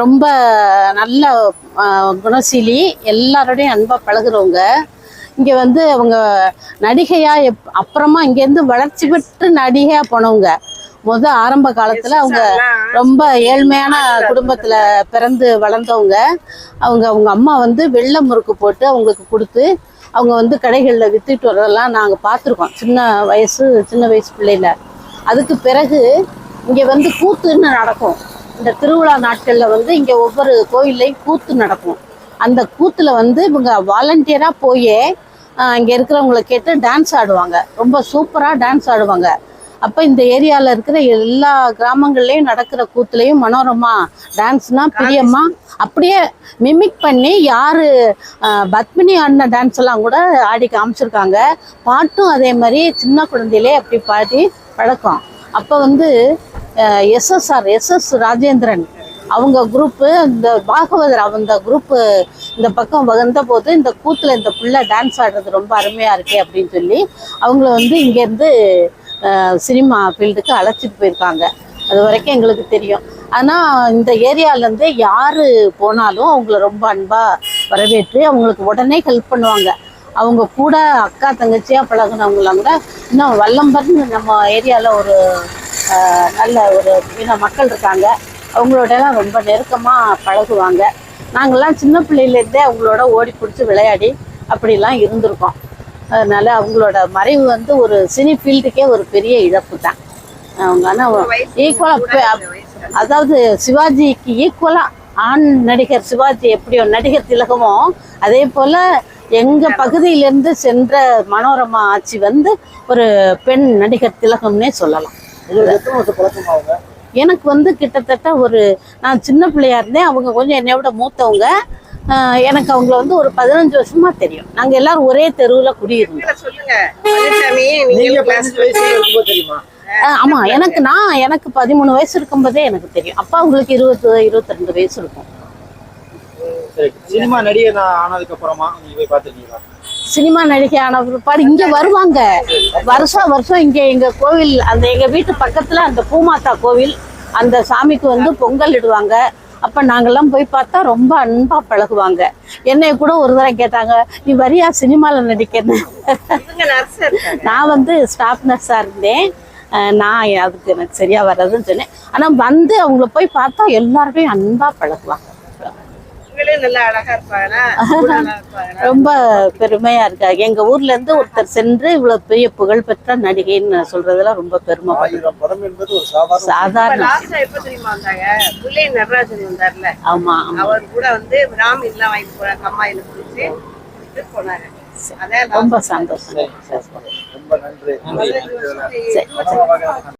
ரொம்ப நல்ல குணசீலி எல்லாரோடையும் அன்பா பழகுறவங்க. இங்க வந்து அவங்க நடிகையா எப் அப்புறமா இங்கேருந்து வளர்ச்சி பெற்று நடிகையா போனவங்க. முத ஆரம்ப காலத்துல அவங்க ரொம்ப ஏழ்மையான குடும்பத்துல பிறந்து வளர்ந்தவங்க. அவங்க அவங்க அம்மா வந்து வெள்ளை முறுக்கு போட்டு அவங்களுக்கு கொடுத்து அவங்க வந்து கடைகளில் வித்துட்டு வரதெல்லாம் நாங்கள் பார்த்துருக்கோம் சின்ன வயசு சின்ன வயசு பிள்ளையில. அதுக்கு பிறகு இங்கே வந்து கூத்துன்னு நடக்கும். இந்த திருவிழா நாட்களில் வந்து இங்கே ஒவ்வொரு கோயில்லையும் கூத்து நடக்கும். அந்த கூத்தில் வந்து இவங்க வாலண்டியராக போய் இங்கே இருக்கிறவங்கள கேட்டு டான்ஸ் ஆடுவாங்க. ரொம்ப சூப்பராக டான்ஸ் ஆடுவாங்க. அப்போ இந்த ஏரியாவில் இருக்கிற எல்லா கிராமங்கள்லேயும் நடக்கிற கூத்துலேயும் மனோரமா டான்ஸ்னா பிரியம்மா அப்படியே மிமிக் பண்ணி யார் பத்மினி ஆடின டான்ஸ் எல்லாம் கூட ஆடி காமிச்சிருக்காங்க. பாட்டும் அதே மாதிரி சின்ன குழந்தையிலே அப்படி பாடி பழக்கம். அப்போ வந்து எஸ்எஸ்ஆர் எஸ்எஸ் ராஜேந்திரன். அவங்க குரூப்பு இந்த பாகவதர் அந்த குரூப்பு இந்த பக்கம் வந்தபோது இந்த கூத்தில் இந்த பிள்ளை டான்ஸ் ஆடுறது ரொம்ப அருமையாக இருக்கே அப்படின்னு சொல்லி அவங்கள வந்து இங்கேருந்து சினிமா ஃபீல்டுக்கு அழைச்சிட்டு போயிருக்காங்க. அது வரைக்கும் எங்களுக்கு தெரியும். ஆனால் இந்த ஏரியாவிலேருந்து யார் போனாலும் அவங்கள ரொம்ப அன்பாக வரவேற்று அவங்களுக்கு உடனே ஹெல்ப் பண்ணுவாங்க. அவங்க கூட அக்கா தங்கச்சியாக பழகுனவங்களாம் கூட இன்னும் வல்லம்பர்னு நம்ம ஏரியாவில் ஒரு நல்ல ஒரு இன மக்கள் இருக்காங்க. அவங்களோடலாம் ரொம்ப நெருக்கமாக பழகுவாங்க. நாங்கள்லாம் சின்ன பிள்ளையிலேருந்தே அவங்களோட ஓடி பிடிச்சி விளையாடி அப்படிலாம் இருந்திருக்கோம். அதனால அவங்களோட மறைவு வந்து ஒரு சினி ஃபீல்டுக்கே ஒரு பெரிய இழப்பு தான். அவங்க ஆனால் ஈக்குவலாக அதாவது சிவாஜிக்கு ஈக்குவலாக ஆண் நடிகர் சிவாஜி எப்படியோ நடிகர் திலகமோ அதே போல் எங்கள் பகுதியிலேருந்து சென்ற மனோரமா ஆட்சி வந்து ஒரு பெண் நடிகர் திலகம்னே சொல்லலாம். எனக்கு வந்து கிட்டத்தட்ட ஒரு நான் சின்ன பிள்ளையா இருந்தேன். அவங்க கொஞ்சம் என்னை விட மூத்தவங்க. எனக்கு அவங்கள வந்து ஒரு பதினஞ்சு வருஷமா தெரியும். நாங்கள் எல்லாரும் ஒரே தெருவில் குடியிருந்தோம். நீங்க நீங்க ஆமா. எனக்கு நான் எனக்கு பதிமூணு வயசு இருக்கும்போதே எனக்கு தெரியும். அப்பா அவங்களுக்கு இருபது இருபத்தி ரெண்டு வயசு இருக்கும். சரி. சினிமா நடிகை நான் ஆனதுக்கு அப்புறமா நீங்க போய் பார்த்துருக்கீங்களா? சினிமா நடிகை ஆன பிற்பாடு இங்க வருவாங்க. வருஷம் வருஷம் இங்க எங்க கோவில் அந்த எங்க வீட்டு பக்கத்துல அந்த பூமாதா கோவில் அந்த சாமிக்கு வந்து பொங்கல் இடுவாங்க. அப்ப நாங்கெல்லாம் போய் பார்த்தா ரொம்ப அன்பா பழகுவாங்க. என்னைய கூட ஒரு தடவை கேட்டாங்க நீ வரியா நர்ஸ் இருக்காங்க. நான் வந்து ஸ்டாஃப் நர்ஸா இருந்தேன். நான் அதுக்கு எனக்கு சரியா வர்றதுன்னு சொன்னேன். ஆனா வந்து அவங்கள போய் பார்த்தா எல்லாருமே அன்பா பழகுவாங்க இவங்களே நல்லா அழகா இருப்பாங்களா கூட நல்லா இருப்பாங்களா ரொம்ப பெருமையா இருக்காங்க எங்க ஊர்ல இருந்து ஒருத்தர் சென்று இவ்வளவு பெரிய புகழ்பெற்ற நடிகைன்னு சொல்றதுல ரொம்ப பெருமை சாதாரண சாதாரண லாஸ்டா எப்ப தெரியுமா வந்தாங்க புள்ளை நடராஜன் வந்தார்ல ஆமா அவர் கூட வந்து ராம் எல்லாம் வாங்கி போறாங்க அம்மா எனக்கு போனாங்க ரொம்ப சந்தோஷம் ரொம்ப நன்றி